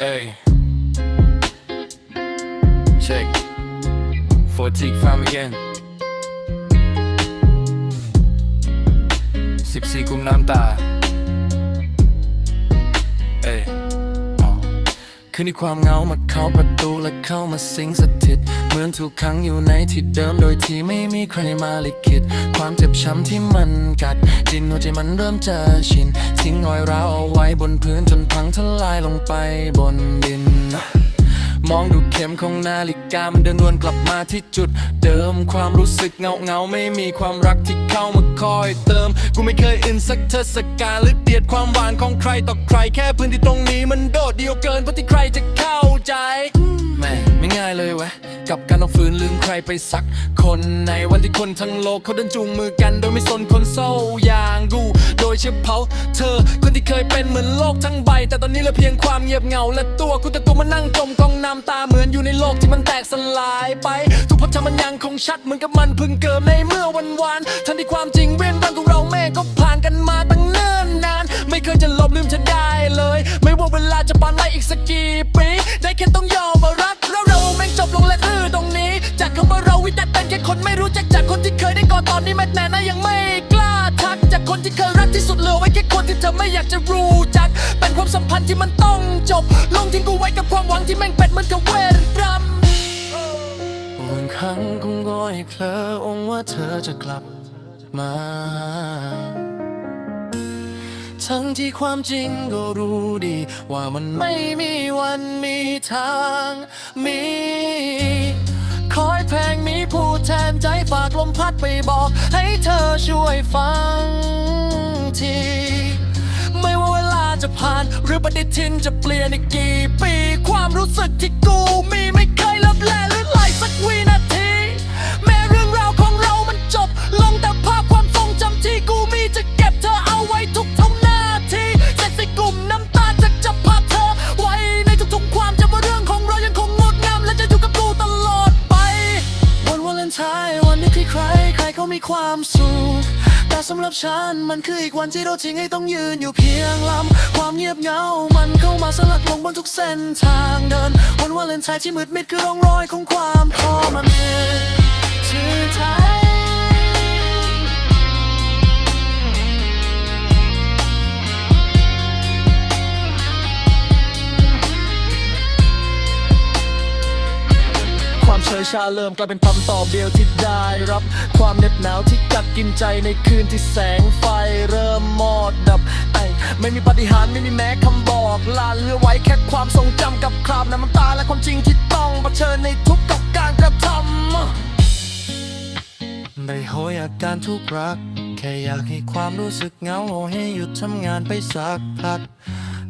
Hey. Check. Fatigue fam again. Sipsikum nam ta. คืนที่ความเงามาเข้าประตูและเข้ามาสิงสถิต เหมือนถูกขังอยู่ในที่เดิมโดยที่ไม่มีใครมาลิขิต ความเจ็บช้ำที่มันกัดจินหัวใจมันเริ่มจะชินทิ้งรอยร้าวเอาไว้บนพื้นจนพังทลายลงไปบนดิน มองดูเข็มของนาฬิกามันเดินวนกลับมาที่จุด เดิมความรู้สึกเงาเงาๆไม่มีความรักที่เข้ามาคอยเติม กูไม่เคยอินสักเทศกาลหรือเดียดความหวานของใครต่อใครแค่พื้นที่ตรงนี้มันโดดเดียวเกินพอที่ใครจะเข้าใจแม่ไม่ง่ายเลยเวะกับการต้องฝืนลืมใครไปสัก คนในวันที่คนทั้งโลกเขาเดินจูงมือกันโดยไม่สนคนเศร้าอย่างกู โดยเฉพาเธอ คนที่เคยเป็นเหมือนโลกทั้งใบ แต่ตอนนี้เหลือเพียงความเงียบเหงา และตัวกูแต่ตัวมันนั่งจมกองน้ำตาเหมือนอยู่ในโลกที่มันแตกสลายไป ทุกภพจำมันยังคงชัดเหมือนกับมันเพิ่งเกิดในเมื่อวันวานทั้งที่ความจริงเวียนวันของเราแม่ก็ผ่านกันมาตั้งเนิ่นนาน ไม่เคยจะลบลืมเธอได้เลย ไม่ว่าเวลาจะปานไปอีกสักกี่ปีได้แค่ต้องยอมรักแล้วเราแม่งจบลงและอื้อตรงนี้ จากคำว่าเราวิจารณ์เป็นแค่คนไม่รู้จักจากคนที่เคยได้กอดตอนนี้แม้แต่นั้นยังไม่กล้าทักจากคนที่เคย ค่คนที่เธอไม่อยากจะรู้จัก เป็นความสัมพันธ์ที่มันต้องจบ ลงทิ้งกูไว้กับความหวังที่แม่งเป็นเหมือนกับเวรกรรมบางครั้งคงก็ให้เคลอองว่าเธอจะกลับมา ทั้งที่ความจริงก็รู้ดี ว่ามันไม่มีวันมีทางมี ลมพัดไปบอก ให้เธอช่วยฟังที ไม่ว่าเวลาจะผ่าน หรือปฏิทินจะเปลี่ยนอีกกี่ปี ความรู้สึกที่กูมีไม่เคยลับแลหรือไหลสักวินาที ความสุข แต่สำหรับฉันมันคืออีกวันที่เราทิ้งให้ต้องยืนอยู่เพียงลำ ความเงียบเหงา มันเข้ามาสลัดลงบนทุกเส้นทางเดิน วันวาเลนไทน์ที่มืดมิดคือร่องรอยของความทรมานชื่อไทย ชาเริ่มกลายเป็นคำตอบเดียวที่ได้รับ ความเหน็บหนาวที่กัดกินใจในคืนที่แสงไฟเริ่มมอดดับไอไม่มีปฏิหารไม่มีแม้คำบอกลาเหลือไว้แค่ความทรงจำกับคราบน้ำตาและความจริงที่ต้องเผชิญในทุกกับการกระทำไม่โหยอาการทุกรัก แค่อยากให้ความรู้สึกเหงาเอาให้หยุดทำงานไปสักพัก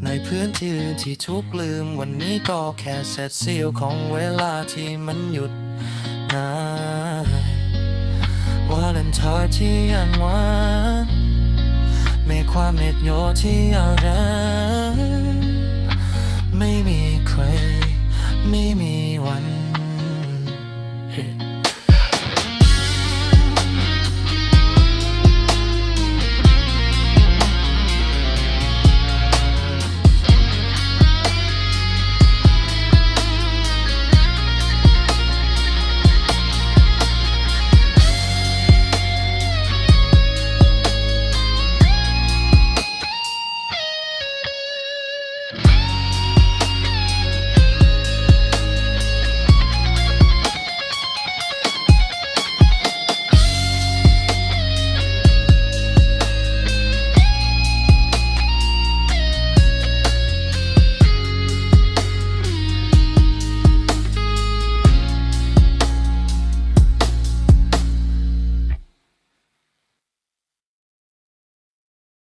ในพื้นที่ที่ทุกลืมวันนี้ก็แค่เศษเสี้ยวของเวลาที่มันหยุดนะวาเลนทน์ที่ยันวานมีความเม็ดโยที่อารักไม่มีใคร ไม่มีวัน